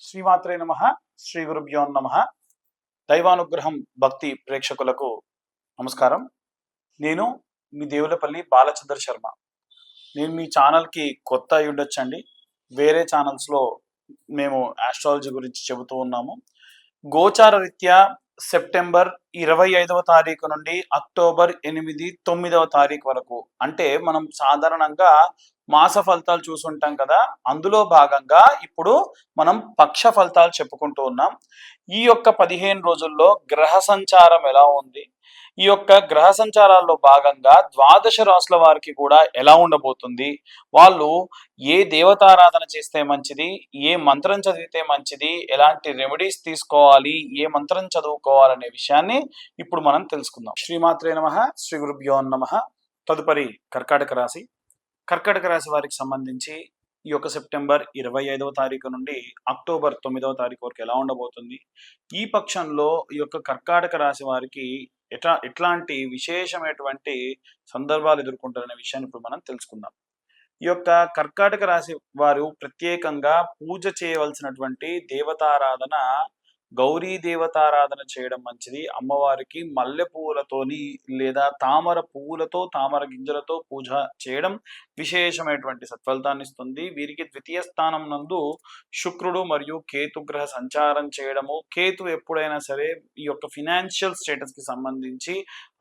శ్రీమాత్రే నమ శ్రీ గురుభ్యో నమ. దైవానుగ్రహం భక్తి ప్రేక్షకులకు నమస్కారం. నేను మీ దేవులపల్లి బాలచంద్ర శర్మ. నేను మీ ఛానల్కి కొత్త అయి ఉండొచ్చండి. వేరే ఛానల్స్లో మేము ఆస్ట్రాలజీ గురించి చెబుతూ ఉన్నాము. గోచార రీత్యా సెప్టెంబర్ ఇరవై ఐదవ తారీఖు నుండి అక్టోబర్ ఎనిమిది తొమ్మిదవ తారీఖు వరకు. అంటే మనం సాధారణంగా మాస ఫలితాలు చూసుంటాం కదా అందులో భాగంగా ఇప్పుడు మనం పక్ష ఫలితాలు చెప్పుకుంటూ ఉన్నాం. ఈ యొక్క పదిహేను రోజుల్లో గ్రహ సంచారం ఎలా ఉంది? ఈ యొక్క గ్రహ సంచారాల్లో భాగంగా ద్వాదశ రాసుల వారికి కూడా ఎలా ఉండబోతుంది? వాళ్ళు ఏ దేవతారాధన చేస్తే మంచిది? ఏ మంత్రం చదివితే మంచిది? ఎలాంటి రెమెడీస్ తీసుకోవాలి? ఏ మంత్రం చదువుకోవాలనే విషయాన్ని ఇప్పుడు మనం తెలుసుకుందాం. శ్రీమాత్రే నమ శ్రీ గురుభ్యో నమ. తదుపరి కర్కాటక రాశి. కర్కాటక రాశి వారికి సంబంధించి ఈ యొక్క సెప్టెంబర్ ఇరవై ఐదవ తారీఖు నుండి అక్టోబర్ తొమ్మిదవ తారీఖు వరకు ఎలా ఉండబోతుంది? ఈ పక్షంలో ఈ యొక్క కర్కాటక రాశి వారికి ఎట్లా ఎట్లాంటి విశేషమైనటువంటి సందర్భాలు ఎదుర్కొంటారనే విషయాన్ని ఇప్పుడు మనం తెలుసుకుందాం. ఈ యొక్క కర్కాటక రాశి వారు ప్రత్యేకంగా పూజ చేయవలసినటువంటి దేవతారాధన గౌరీ దేవతారాధన చేయడం మంచిది. అమ్మవారికి మల్లె పువ్వులతోని లేదా తామర పువ్వులతో తామర గింజలతో పూజ చేయడం విశేషమైనటువంటి సత్ఫలితాన్ని ఇస్తుంది. వీరికి ద్వితీయ స్థానం నందు శుక్రుడు మరియు కేతు గ్రహ సంచారం చేయడము. కేతు ఎప్పుడైనా సరే ఈ యొక్క ఫినాన్షియల్ స్టేటస్కి సంబంధించి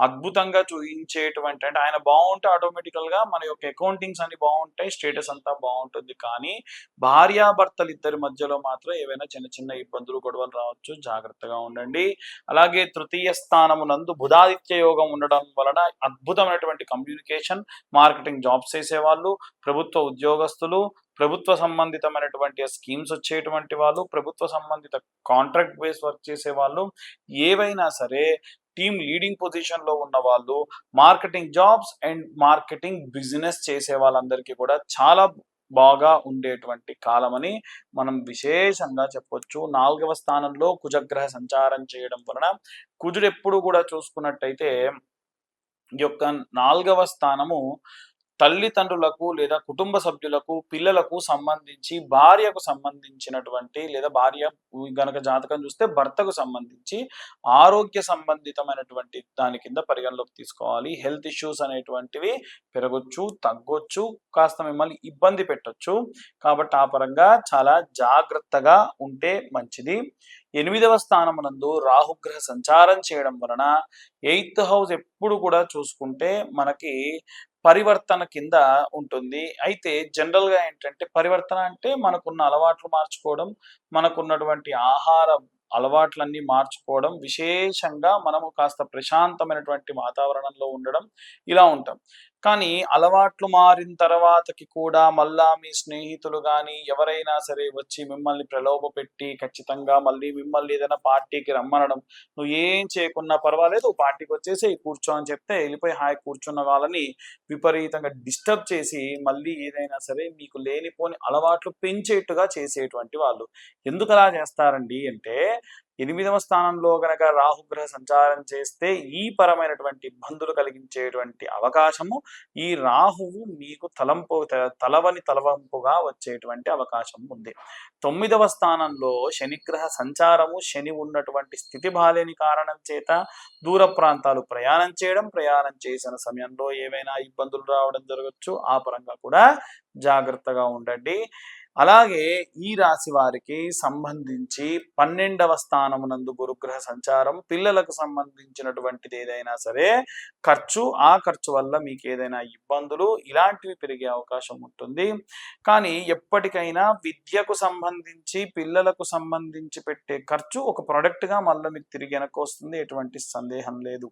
అద్భుతంగా చూపించేటువంటి అంటే ఆయన బాగుంటే ఆటోమేటికల్గా మన యొక్క అకౌంటింగ్స్ అన్ని బాగుంటాయి స్టేటస్ అంతా బాగుంటుంది. కానీ భార్యాభర్తలు ఇద్దరి మధ్యలో మాత్రం ఏవైనా చిన్న చిన్న ఇబ్బందులు గొడవలు రావచ్చు. జాగ్రత్తగా ఉండండి. అలాగే తృతీయ స్థానము నందు బుధాదిత్య యోగం ఉండడం వలన అద్భుతమైనటువంటి కమ్యూనికేషన్ మార్కెటింగ్ జాబ్స్ చేసేవాళ్ళు ప్రభుత్వ ఉద్యోగస్తులు ప్రభుత్వ సంబంధితమైనటువంటి స్కీమ్స్ వచ్చేటువంటి వాళ్ళు ప్రభుత్వ సంబంధిత కాంట్రాక్ట్ బేస్ వర్క్ చేసే వాళ్ళు ఏవైనా సరే టీమ్ లీడింగ్ పొజిషన్లో ఉన్న వాళ్ళు marketing jobs and marketing business చేసే వాళ్ళందరికీ కూడా చాలా బాగా ఉండేటువంటి కాలమని మనం విశేషంగా చెప్పొచ్చు. నాలుగవ స్థానంలో కుజగ్రహ సంచారం చేయడం వలన కుజుడు ఎప్పుడు కూడా చూసుకున్నట్టయితే ఈ యొక్క నాలుగవ స్థానము తల్లిదండ్రులకు లేదా కుటుంబ సభ్యులకు పిల్లలకు సంబంధించి భార్యకు సంబంధించినటువంటి లేదా భార్య గనక జాతకం చూస్తే భర్తకు సంబంధించి ఆరోగ్య సంబంధితమైనటువంటి దాని కింద పరిగణలోకి తీసుకోవాలి. హెల్త్ ఇష్యూస్ అనేటువంటివి పెరగొచ్చు తగ్గొచ్చు కాస్త మిమ్మల్ని ఇబ్బంది పెట్టొచ్చు. కాబట్టి ఆ పరంగా చాలా జాగ్రత్తగా ఉంటే మంచిది. ఎనిమిదవ స్థానమునందు రాహుగ్రహ సంచారం చేయడం వలన ఎయిత్ హౌస్ ఎప్పుడు కూడా చూసుకుంటే మనకి పరివర్తన కింద ఉంటుంది. అయితే జనరల్గా ఏంటంటే పరివర్తన అంటే మనకున్న అలవాట్లు మార్చుకోవడం మనకున్నటువంటి ఆహార అలవాట్లన్నీ మార్చుకోవడం విశేషంగా మనము కాస్త ప్రశాంతమైనటువంటి వాతావరణంలో ఉండడం ఇలా ఉంటాం. కానీ అలవాట్లు మారిన తర్వాతకి కూడా మళ్ళా మీ స్నేహితులు కానీ ఎవరైనా సరే వచ్చి మిమ్మల్ని ప్రలోభ పెట్టి ఖచ్చితంగా మళ్ళీ మిమ్మల్ని ఏదైనా పార్టీకి రమ్మనడం నువ్వు ఏం చేయకున్నా పర్వాలేదు పార్టీకి వచ్చేసి కూర్చో అని చెప్తే వెళ్ళిపోయి హాయి కూర్చున్న వాళ్ళని విపరీతంగా డిస్టర్బ్ చేసి మళ్ళీ ఏదైనా సరే మీకు లేనిపోని అలవాట్లు పెంచేట్టుగా చేసేటువంటి వాళ్ళు. ఎందుకు అలా చేస్తారండి అంటే ఎనిమిదవ స్థానంలో గనక రాహుగ్రహ సంచారం చేస్తే ఈ పరమైనటువంటి ఇబ్బందులు కలిగించేటువంటి అవకాశము ఈ రాహువు మీకు తలంపు తలవని తలవంపుగా వచ్చేటువంటి అవకాశం ఉంది. తొమ్మిదవ స్థానంలో శనిగ్రహ సంచారము శని ఉన్నటువంటి స్థితి బాలేని కారణం చేత దూర ప్రాంతాలు ప్రయాణం చేయడం ప్రయాణం చేసిన సమయంలో ఏవైనా ఇబ్బందులు రావడం జరగచ్చు. ఆ పరంగా కూడా జాగ్రత్తగా ఉండండి. అలాగే ఈ రాశి వారికి సంబంధించి పన్నెండవ స్థానమునందు గురుగ్రహ సంచారం పిల్లలకు సంబంధించినటువంటిది ఏదైనా సరే ఖర్చు ఆ ఖర్చు వల్ల మీకు ఏదైనా ఇబ్బందులు ఇలాంటివి పెరిగే అవకాశం ఉంటుంది. కానీ ఎప్పటికైనా విద్యకు సంబంధించి పిల్లలకు సంబంధించి పెట్టే ఖర్చు ఒక ప్రొడక్ట్గా మళ్ళీ మీకు తిరిగి వెనక్కి వస్తుంది. ఎటువంటి సందేహం లేదు.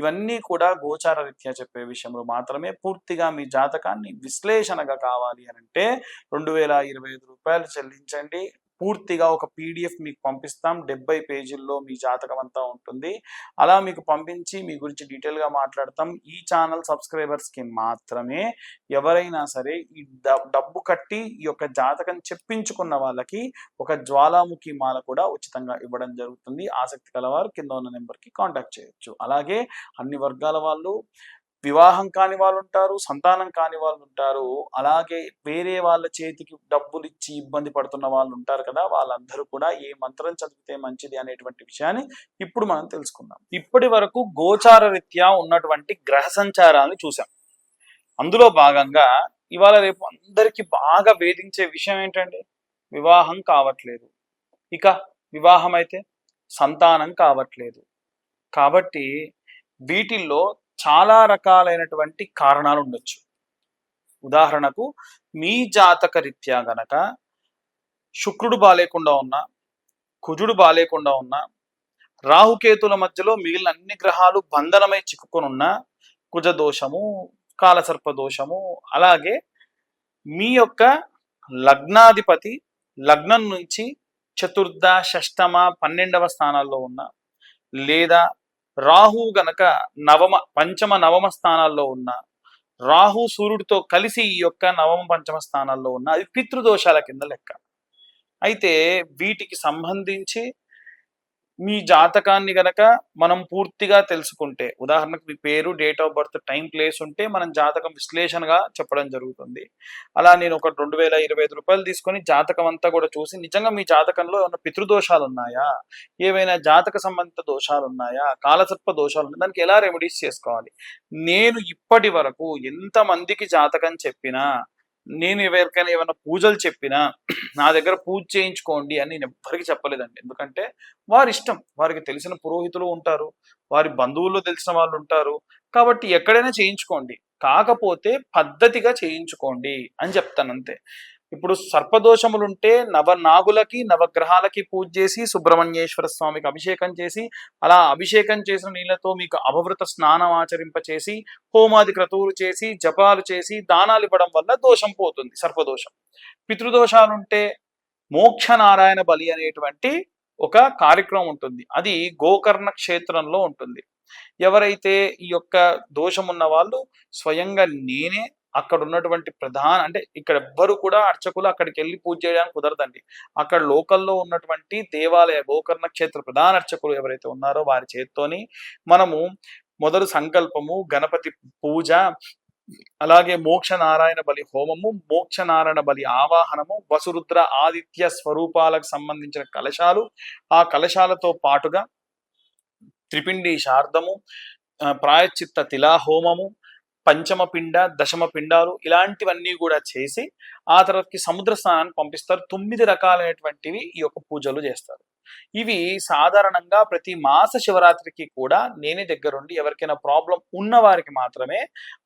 ఇవన్నీ కూడా గోచార రీత్యా చెప్పే విషయంలో మాత్రమే పూర్తిగా మీ జాతకాన్ని విశ్లేషణగా కావాలి అని అంటే రెండు వేల ఇరవై ఐదు రూపాయలు చెల్లించండి. పూర్తిగా ఒక పీడిఎఫ్ మీకు పంపిస్తాం. డెబ్బై పేజీల్లో మీ జాతకం అంతా ఉంటుంది. అలా మీకు పంపించి మీ గురించి డీటెయిల్గా మాట్లాడతాం. ఈ ఛానల్ సబ్స్క్రైబర్స్కి మాత్రమే. ఎవరైనా సరే ఈ డబ్బు కట్టి ఈ యొక్క జాతకం చెప్పించుకున్న వాళ్ళకి ఒక జ్వాలాముఖి మాల కూడా ఉచితంగా ఇవ్వడం జరుగుతుంది. ఆసక్తి కలవారు కింద ఉన్న నెంబర్కి కాంటాక్ట్ చేయొచ్చు. అలాగే అన్ని వర్గాల వాళ్ళు వివాహం కాని వాళ్ళు ఉంటారు సంతానం కాని వాళ్ళు ఉంటారు అలాగే వేరే వాళ్ళ చేతికి డబ్బులు ఇచ్చి ఇబ్బంది పడుతున్న వాళ్ళు ఉంటారు కదా వాళ్ళందరూ కూడా ఏ మంత్రం చదివితే మంచిది అనేటువంటి విషయాన్ని ఇప్పుడు మనం తెలుసుకుందాం. ఇప్పటి వరకు గోచార రీత్యా ఉన్నటువంటి గ్రహ సంచారాలను చూసాం అందులో భాగంగా ఇవాళ రేపు అందరికి బాగా వేధించే విషయం ఏంటండి? వివాహం కావట్లేదు. ఇక వివాహం అయితే సంతానం కావట్లేదు. కాబట్టి వీటిల్లో చాలా రకాలైనటువంటి కారణాలు ఉండొచ్చు. ఉదాహరణకు మీ జాతక రీత్యా గనక శుక్రుడు బాలేకుండా ఉన్నా కుజుడు బాలేకుండా ఉన్నా రాహుకేతుల మధ్యలో మిగిలిన అన్ని గ్రహాలు బంధనమై చిక్కుకొని ఉన్న కుజ దోషము కాలసర్ప దోషము అలాగే మీ యొక్క లగ్నాధిపతి లగ్నం నుంచి చతుర్థ షష్టమ పన్నెండవ స్థానాల్లో ఉన్న లేదా రాహు గనక నవమ పంచమ నవమ స్థానాల్లో ఉన్న రాహు సూర్యుడితో కలిసి ఈ యొక్క నవమ పంచమ స్థానాల్లో ఉన్న అది పితృదోషాల కింద లెక్క. అయితే వీటికి సంబంధించి మీ జాతకాన్ని గనక మనం పూర్తిగా తెలుసుకుంటే ఉదాహరణకు మీ పేరు date of birth time place ఉంటే మనం జాతకం విశ్లేషణగా చెప్పడం జరుగుతుంది. అలా నేను ఒక రెండు వేల ఇరవై ఐదు రూపాయలు తీసుకొని జాతకం అంతా కూడా చూసి నిజంగా మీ జాతకంలో ఏమైనా పితృదోషాలు ఉన్నాయా? ఏవైనా జాతక సంబంధిత దోషాలు ఉన్నాయా? కాలసర్ప దోషాలు ఉన్నాయా? దానికి ఎలా రెమెడీస్ చేసుకోవాలి? నేను ఇప్పటి వరకు ఎంత మందికి జాతకం చెప్పినా నేను ఎవరికైనా ఏమైనా పూజలు చెప్పినా నా దగ్గర పూజ చేయించుకోండి అని నేను ఎవ్వరికి చెప్పలేదండి. ఎందుకంటే వారి ఇష్టం. వారికి తెలిసిన పురోహితులు ఉంటారు. వారి బంధువుల్లో తెలిసిన వాళ్ళు ఉంటారు. కాబట్టి ఎక్కడైనా చేయించుకోండి. కాకపోతే పద్ధతిగా చేయించుకోండి అని చెప్తాను అంతే. ఇప్పుడు సర్పదోషములు ఉంటే నవనాగులకి నవగ్రహాలకి పూజ చేసి సుబ్రహ్మణ్యేశ్వర స్వామికి అభిషేకం చేసి అలా అభిషేకం చేసిన నీళ్ళతో మీకు అభవృత స్నానం ఆచరింపచేసి హోమాది క్రతువులు చేసి జపాలు చేసి దానాలు ఇవ్వడం వల్ల దోషం పోతుంది సర్పదోషం. పితృదోషాలుంటే మోక్ష నారాయణ బలి అనేటువంటి ఒక కార్యక్రమం ఉంటుంది. అది గోకర్ణ క్షేత్రంలో ఉంటుంది. ఎవరైతే ఈ యొక్క దోషం ఉన్న వాళ్ళు స్వయంగా నేనే అక్కడ ఉన్నటువంటి ప్రధాన అంటే ఇక్కడ ఎవ్వరు కూడా అర్చకులు అక్కడికి వెళ్ళి పూజ చేయడానికి కుదరదండి. అక్కడ లోకల్లో ఉన్నటువంటి దేవాలయ గోకర్ణ క్షేత్ర ప్రధాన అర్చకులు ఎవరైతే ఉన్నారో వారి చేత్తోని మనము మొదలు సంకల్పము గణపతి పూజ అలాగే మోక్ష నారాయణ బలి హోమము మోక్ష నారాయణ బలి ఆవాహనము వసురుద్ర ఆదిత్య స్వరూపాలకు సంబంధించిన కలశాలు. ఆ కలశాలతో పాటుగా త్రిపిండి శార్దము ప్రాయచిత్త ప్రాయశ్చిత్త తిలాహోమము పంచమ పిండ దశమ పిండాలు ఇలాంటివన్నీ కూడా చేసి ఆ తర్వాతకి సముద్ర స్నానాన్ని పంపిస్తారు. తొమ్మిది రకాలైనటువంటివి ఈ యొక్క పూజలు చేస్తారు. ఇవి సాధారణంగా ప్రతి మాస శివరాత్రికి కూడా నేనే దగ్గరుండి ఎవరికైనా ప్రాబ్లం ఉన్న వారికి మాత్రమే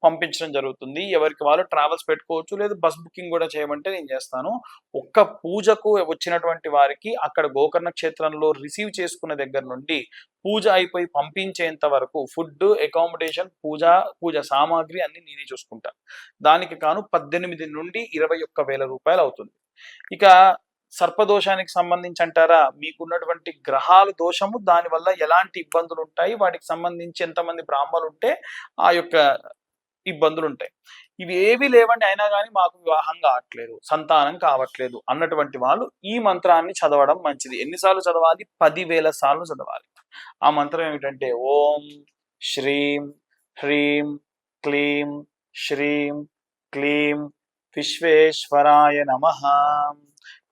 పంపించడం జరుగుతుంది. ఎవరికి వాళ్ళు ట్రావెల్స్ పెట్టుకోవచ్చు లేదా బస్ బుకింగ్ కూడా చేయమంటే నేను చేస్తాను. ఒక్క పూజకు వచ్చినటువంటి వారికి అక్కడ గోకర్ణ క్షేత్రంలో రిసీవ్ చేసుకున్న దగ్గర నుండి పూజ అయిపోయి పంపించేంత వరకు ఫుడ్ అకామిడేషన్ పూజ పూజ సామాగ్రి అన్ని నేనే చూసుకుంటాను దానికి కాను పద్దెనిమిది నుండి ఇరవై ఒక్క వేల రూపాయలు అవుతుంది. ఇక సర్పదోషానికి సంబంధించి అంటారా మీకున్నటువంటి గ్రహాల దోషము దానివల్ల ఎలాంటి ఇబ్బందులు ఉంటాయి వాటికి సంబంధించి ఎంతమంది బ్రాహ్మలు ఉంటే ఆ యొక్క ఇబ్బందులు ఉంటాయి ఇవి ఏవి లేవండి అయినా కానీ మాకు వివాహం కావట్లేదు సంతానం కావట్లేదు అన్నటువంటి వాళ్ళు ఈ మంత్రాన్ని చదవడం మంచిది. ఎన్నిసార్లు చదవాలి? పదివేల సార్లు చదవాలి. ఆ మంత్రం ఏమిటంటే ఓం శ్రీం హ్రీం క్లీం శ్రీం క్లీం విశ్వేశ్వరాయ నమ.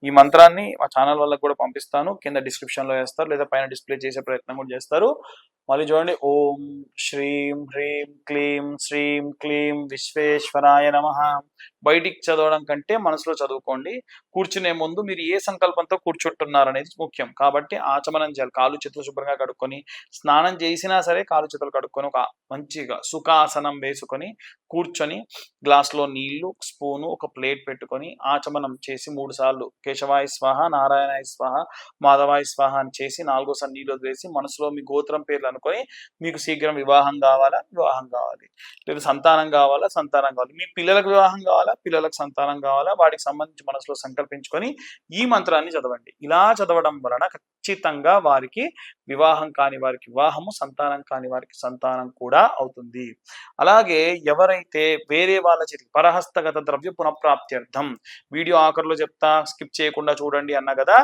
ఈ మంత్రాన్ని మా ఛానల్ వాళ్ళకి కూడా పంపిస్తాను. కింద డిస్క్రిప్షన్లో వేస్తారు. లేదా పైన డిస్ప్లే చేసే ప్రయత్నం కూడా చేస్తారు. మళ్ళీ చూడండి. ఓం శ్రీం హ్రీం క్లీం శ్రీం క్లీం విశ్వేశ్వరాయ నమ. బయటికి చదవడం కంటే మనసులో చదువుకోండి. కూర్చునే ముందు మీరు ఏ సంకల్పంతో కూర్చుంటున్నారు అనేది ముఖ్యం. కాబట్టి ఆచమనం చేయాలి. కాలు చేతులు శుభ్రంగా కడుక్కొని స్నానం చేసినా సరే కాలు చేతులు కడుక్కొని ఒక మంచిగా సుఖాసనం వేసుకొని కూర్చొని గ్లాస్లో నీళ్ళు స్పూను ఒక ప్లేట్ పెట్టుకొని ఆచమనం చేసి మూడు సార్లు. కేశవాయ స్వాహ నారాయణాయ స్వాహ మాధవాయ స్వాహ అని చేసి నాలుగోసారి నీళ్ళు వేసి మనసులో మీ గోత్రం పేర్లు అనుకొని మీకు శీఘ్రం వివాహం కావాలా? వివాహం కావాలి. లేదా సంతానం కావాలా? సంతానం కావాలి. మీ పిల్లలకు వివాహం కావాలా? పిల్లలకు సంతానం కావాలా? వాటికి సంబంధించి మనసులో సంకల్పించుకొని ఈ మంత్రాన్ని చదవండి. ఇలా చదవడం వలన ఖచ్చితంగా వారికి వివాహం కాని వారికి వివాహము సంతానం కాని వారికి సంతానం కూడా అవుతుంది. అలాగే ఎవరైతే వేరే వాళ్ళ చేతికి పరహస్తగత ద్రవ్య పునఃప్రాప్త్యర్థం వీడియో ఆఖరిలో చెప్తా స్కిప్ చేయకుండా చూడండి అన్న కదా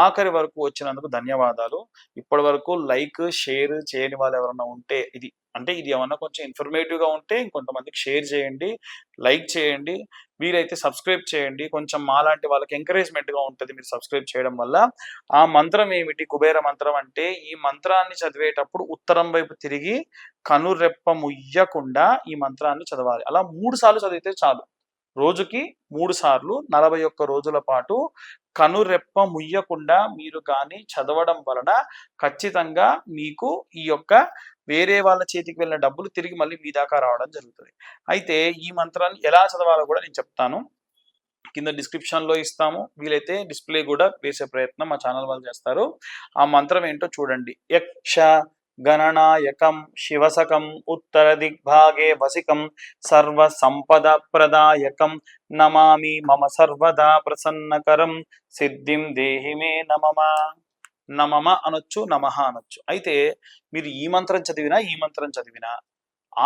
ఆఖరి వరకు వచ్చినందుకు ధన్యవాదాలు. ఇప్పటి వరకు లైక్ షేర్ చేయని వాళ్ళు ఎవరైనా ఉంటే ఇది అంటే ఇది ఏమన్నా కొంచెం ఇన్ఫర్మేటివ్గా ఉంటే ఇంకొంతమందికి షేర్ చేయండి లైక్ చేయండి వీరైతే సబ్స్క్రైబ్ చేయండి. కొంచెం మాలాంటి వాళ్ళకి ఎంకరేజ్మెంట్గా ఉంటుంది మీరు సబ్స్క్రైబ్ చేయడం వల్ల. ఆ మంత్రం ఏమిటి? కుబేర మంత్రం అంటే ఈ మంత్రాన్ని చదివేటప్పుడు ఉత్తరం వైపు తిరిగి కనురెప్ప ముయ్యకుండా ఈ మంత్రాన్ని చదవాలి. అలా మూడు సార్లు చదివితే చాలు. రోజుకి మూడు సార్లు నలభై ఒక్క రోజుల పాటు కనురెప్ప ముయ్యకుండా మీరు కానీ చదవడం వలన ఖచ్చితంగా మీకు ఈ యొక్క వేరే వాళ్ళ చేతికి వెళ్ళిన డబ్బులు తిరిగి మళ్ళీ మీ దాకా రావడం జరుగుతుంది. అయితే ఈ మంత్రాన్ని ఎలా చదవాలో కూడా నేను చెప్తాను. కింద డిస్క్రిప్షన్లో ఇస్తాము. వీలైతే డిస్ప్లే కూడా వేసే ప్రయత్నం మా ఛానల్ వాళ్ళు చేస్తారు. ఆ మంత్రం ఏంటో చూడండి. యక్ష గణనాయకం శివసకం ఉత్తర దిగ్భాగే వసికం సర్వ సంపద ప్రదాయకం నమామి మమ సర్వదా ప్రసన్నకరం సిద్ధిం దేహి మే నమమ నమమ అనొచ్చు నమ అనొచ్చు. అయితే మీరు ఈ మంత్రం చదివినా ఈ మంత్రం చదివినా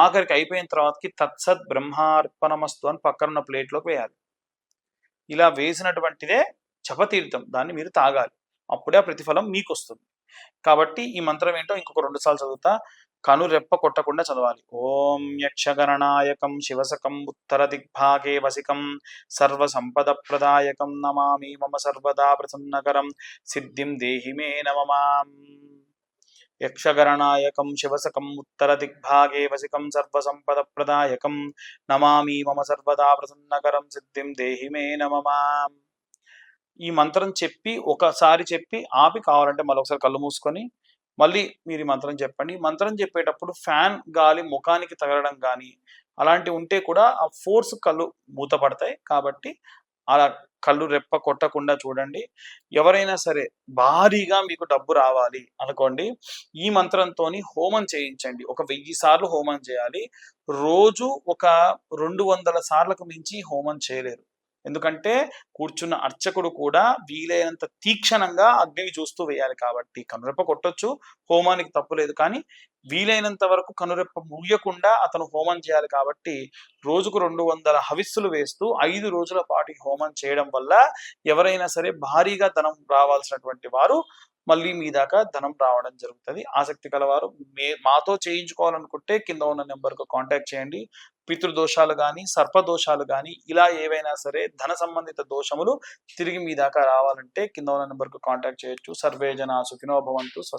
ఆఖరికి అయిపోయిన తర్వాతకి తత్సత్ బ్రహ్మార్పణమస్తు అని పక్కనున్న ప్లేట్లోకి వేయాలి. ఇలా వేసినటువంటిదే చపతీర్థం. దాన్ని మీరు తాగాలి. అప్పుడే ఆ ప్రతిఫలం మీకు వస్తుంది కాబట్టి ఈ మంత్రం ఏంటో ఇంకొక రెండు సార్లు చదువుతా. కను రెప్ప కొట్టకుండా చదవాలి. ఓం యక్షగణనాయకం శివసకం ఉత్తర దిగ్భాగే వసికం సర్వ సంపద ప్రదాయకం నమామి మమ సర్వదా ప్రసన్నకరం సిద్ధిం దేహి మే నమమాం. యక్షగణనాయకం శివసకం ఉత్తర దిగ్భాగే వసికం సర్వ సంపద ప్రదాయకం నమామి మమ సర్వదా ప్రసన్నకరం సిద్ధిం దేహి మే నమమాం. ఈ మంత్రం చెప్పి ఒకసారి చెప్పి ఆపి కావాలంటే మళ్ళీ ఒకసారి కళ్ళు మూసుకొని మళ్ళీ మీరు ఈ మంత్రం చెప్పండి. మంత్రం చెప్పేటప్పుడు ఫ్యాన్ గాలి ముఖానికి తగలడం కానీ అలాంటివి ఉంటే కూడా ఆ ఫోర్స్ కళ్ళు మూతపడతాయి. కాబట్టి అలా కళ్ళు రెప్ప కొట్టకుండా చూడండి. ఎవరైనా సరే భారీగా మీకు డబ్బు రావాలి అనుకోండి ఈ మంత్రంతోని హోమం చేయించండి. ఒక వెయ్యి సార్లు హోమం చేయాలి. రోజు ఒక రెండు వందల సార్లకు మించి హోమం చేయలేరు. ఎందుకంటే కూర్చున్న అర్చకుడు కూడా వీలైనంత తీక్షణంగా అగ్నిని చూస్తూ వేయాలి కాబట్టి కనురెప్ప కొట్టొచ్చు హోమానికి తప్పు లేదు. కానీ వీలైనంత వరకు కనురెప్ప ముయ్యకుండా అతను హోమం చేయాలి కాబట్టి రోజుకు రెండు వందల హవిస్సులు వేస్తూ ఐదు రోజుల పాటు హోమం చేయడం వల్ల ఎవరైనా సరే భారీగా ధనం రావాల్సినటువంటి వారు మళ్ళీ మీ దాకా ధనం రావడం జరుగుతుంది. ఆసక్తి కలవారు మే మాతో చేయించుకోవాలనుకుంటే కింద ఉన్న నెంబర్కు కాంటాక్ట్ చేయండి. పితృదోషాలు కానీ సర్పదోషాలు కానీ ఇలా ఏవైనా సరే ధన సంబంధిత దోషములు తిరిగి మీ దాకా రావాలంటే కింద ఉన్న నెంబర్కు కాంటాక్ట్ చేయొచ్చు. సర్వే జన సుఖినో భవంతు. స్వస్తి